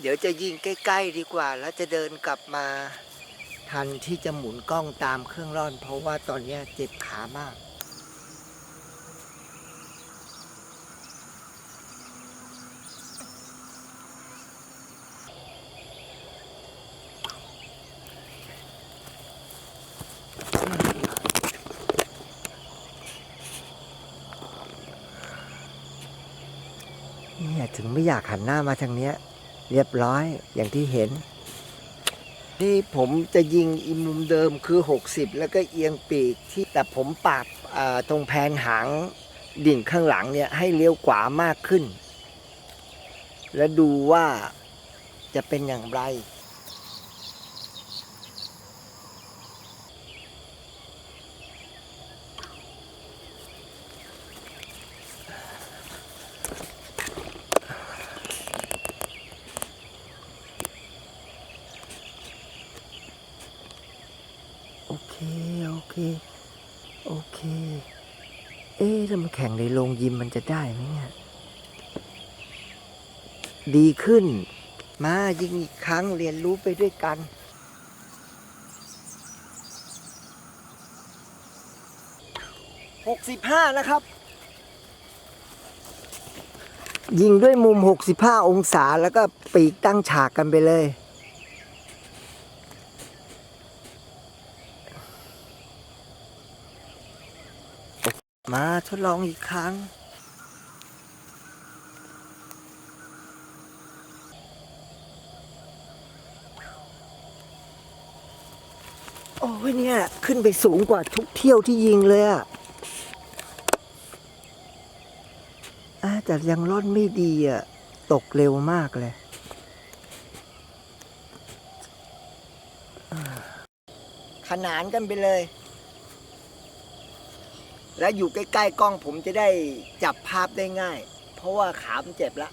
เดี๋ยวจะยิงใกล้ๆดีกว่า แล้วจะเดินกลับมา ทันที่จะหมุนกล้องตามเครื่องร่อน เพราะว่าตอนนี้เจ็บขามากเนี่ยถึงไม่อยากหันหน้ามาทางเนี้ย เรียบร้อยอย่างที่เห็น ที่ผมจะยิงอีมุมเดิมคือ 60 แล้วก็เอียงปีกที่แต่ผมปรับตรงแผนหางดิ่งข้างหลังเนี่ยให้เลี้ยวขวามากขึ้น และดูว่าจะเป็นอย่างไร โอเคโอเค โอเค เอ๊ะถ้ามันแข่งในโรงยิมมันจะได้ไหมเนี่ย ดีขึ้น มายิงอีกครั้งเรียนรู้ไปด้วยกันหกสิบห้านะครับ ยิงด้วยมุม 65 องศาแล้วก็ปีกตั้งฉากกันไปเลย มาทดลองอีกครั้ง โอ้ยเนี่ย ขึ้นไปสูงกว่าทุกเที่ยวที่ยิงเลยอะอะแต่ยังร่อนไม่ดีอะตกเร็วมากเลยขนานกันไปเลย แล้วอยู่ใกล้ๆกล้องผมจะได้จับภาพได้ง่าย เพราะว่าขามันเจ็บล้ว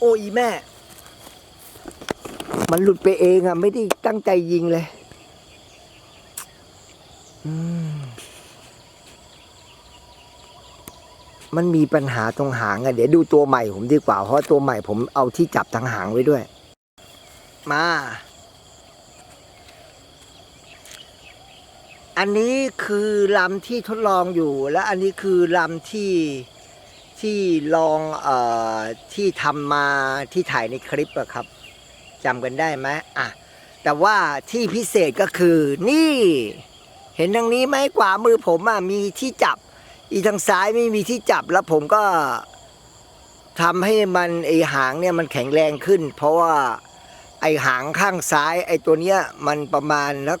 โอ้ยแม่ มันหลุดไปเองอะไม่ได้ตั้งใจยิงเลยมมันมีปัญหาตรงหางอะเดี๋ยวดูตัวใหม่ผมดีกว่า เพราะตัวใหม่ผมเอาที่จับทางหางไว้ด้วย มา อันนี้คือลำที่ทดลองอยู่ และอันนี้คือลำที่ที่ลองเอ่อที่ทำมาที่ถ่ายในคลิปอะครับจำกันได้ไหมอะแต่ว่าที่พิเศษก็คือนี่ เห็นทางนี้ไหมขวามือผมอะมีที่จับ อีทางซ้ายไม่มีที่จับแล้วผมก็ทำให้มันไอหางเนี่ยมันแข็งแรงขึ้น เพราะว่าไอหางข้างซ้าย ไอตัวเนี้ยมันประมาณนัก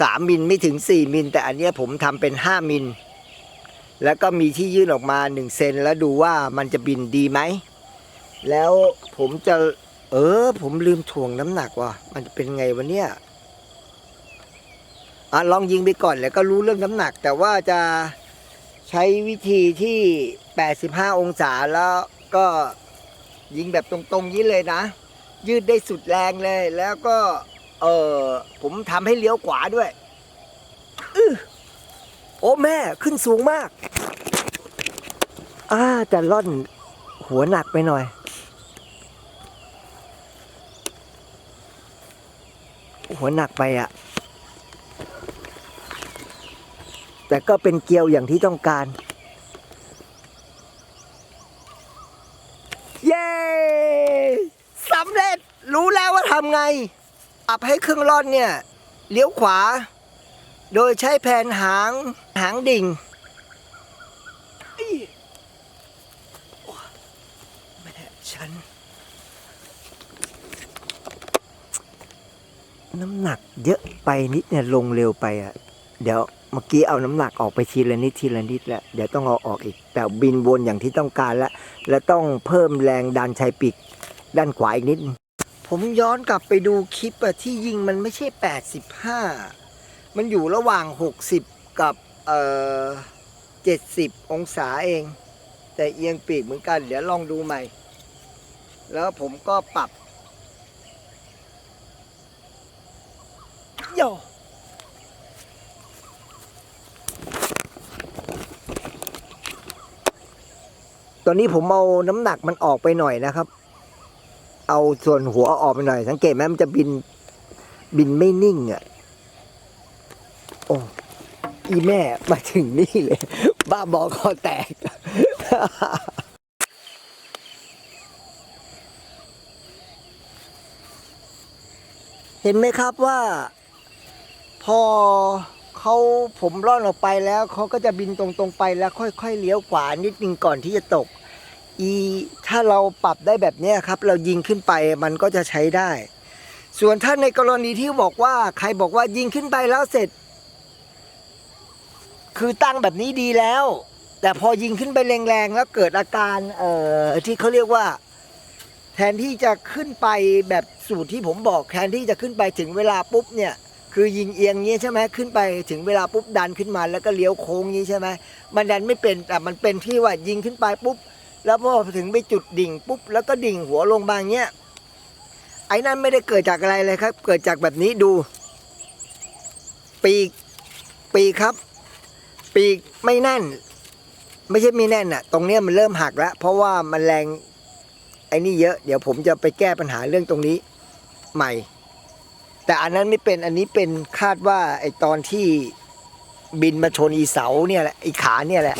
สามมิลไม่ถึงสี่มิล แต่อันนี้ผมทำเป็นห้ามิล แล้วก็มีที่ยื่นออกมาหนึ่งเซนแล้วดูว่ามันจะบินดีไหม แล้วผมจะ เออ ผมลืมถ่วงน้ำหนักว่ะ มันจะเป็นไงวันเนี้ยอะลองยิงไปก่อนแล้วก็รู้เรื่องน้ำหนัก แต่ว่าจะใช้วิธีที่ 85 องศาแล้วก็ยิงแบบตรงๆนี้เลยนะ ยืดได้สุดแรงเลยแล้วก็ เออผมทำให้เลี้ยวขวาด้วยอือโอ้แม่ขึ้นสูงมาก อ่าแต่ล่อนหัวหนักไปหน่อย หัวหนักไปอะแต่ก็เป็นเกลียวอย่างที่ต้องการ เย้สำเร็จรู้แล้วว่าทำไง ปรับให้เครื่องร่อนเนี่ยเลี้ยวขวา โดยใช้แผนหางหางดิ่งแม่ฉัน น้ำหนักเยอะไปนิดเนี่ยลงเร็วไปอะ เดี๋ยวเมื่อกี้เอาน้ำหนักออกไปทีละนิดทีละนิดแล้วเดี๋ยวต้องเอาออกอีก แต่บินวนอย่างที่ต้องการแล้ว และต้องเพิ่มแรงดันชายปีกด้านขวาอีกนิด ผมย้อนกลับไปดูคลิปอะที่ยิงมันไม่ใช่ 85 มันอยู่ระหว่าง 60 กับเอ่อ70 องศาเอง แต่เอียงปีกเหมือนกัน เดี๋ยวลองดูใหม่ แล้วผมก็ปรับโยตอนนี้ผมเอาน้ำหนักมันออกไปหน่อยนะครับ เอาส่วนหัวออกไปหน่อย สังเกตไหมมันจะบิน บินไม่นิ่งอะ โอ้อีแม่มาถึงนี่เลย บ้าบอคอแตก เห็นไหมครับว่า พอเขาผมร่อนออกไปแล้ว เขาก็จะบินตรงๆไปแล้ว ค่อยๆเลี้ยวขวานิดนึงก่อนที่จะตก อีถ้าเราปรับได้แบบนี้ครับ เรายิงขึ้นไปมันก็จะใช้ได้ ส่วนถ้าในกรณีที่บอกว่าใครบอกว่ายิงขึ้นไปแล้วเสร็จ คือตั้งแบบนี้ดีแล้ว แต่พอยิงขึ้นไปแรงๆแล้วเกิดอาการเอ่อที่เขาเรียกว่า แทนที่จะขึ้นไปแบบสูตรที่ผมบอกแทนที่จะขึ้นไปถึงเวลาปุ๊บเนี่ยคือยิงเอียงงี้ใช่ไหมขึ้นไปถึงเวลาปุ๊บดันขึ้นมาแล้วก็เลี้ยวโค้งงี้ใช่ไหมมันดันไม่เป็นแต่มันเป็นที่ว่ายิงขึ้นไปปุ๊บ แล้วพอถึงไปจุดดิ่งปุ๊บแล้วก็ดิ่งหัวลงบางเงี้ยไอ้นั่นไม่ได้เกิดจากอะไรเลยครับ เกิดจากแบบนี้ดู ปีกปีกครับ ปีกไม่แน่น ไม่ใช่ม่แน่นอะตรงเนี้ยมันเริ่มหักแล้ว เพราะว่ามันแรงไอ้นี่เยอะ เดี๋ยวผมจะไปแก้ปัญหาเรื่องตรงนี้ใหม่ แต่อันนั้นไม่เป็นอันนี้เป็นคาดว่าไอ้ตอนที่บินมาชนอีเสาเนี่ยแหละไอ้ขาเนี่ยแหละ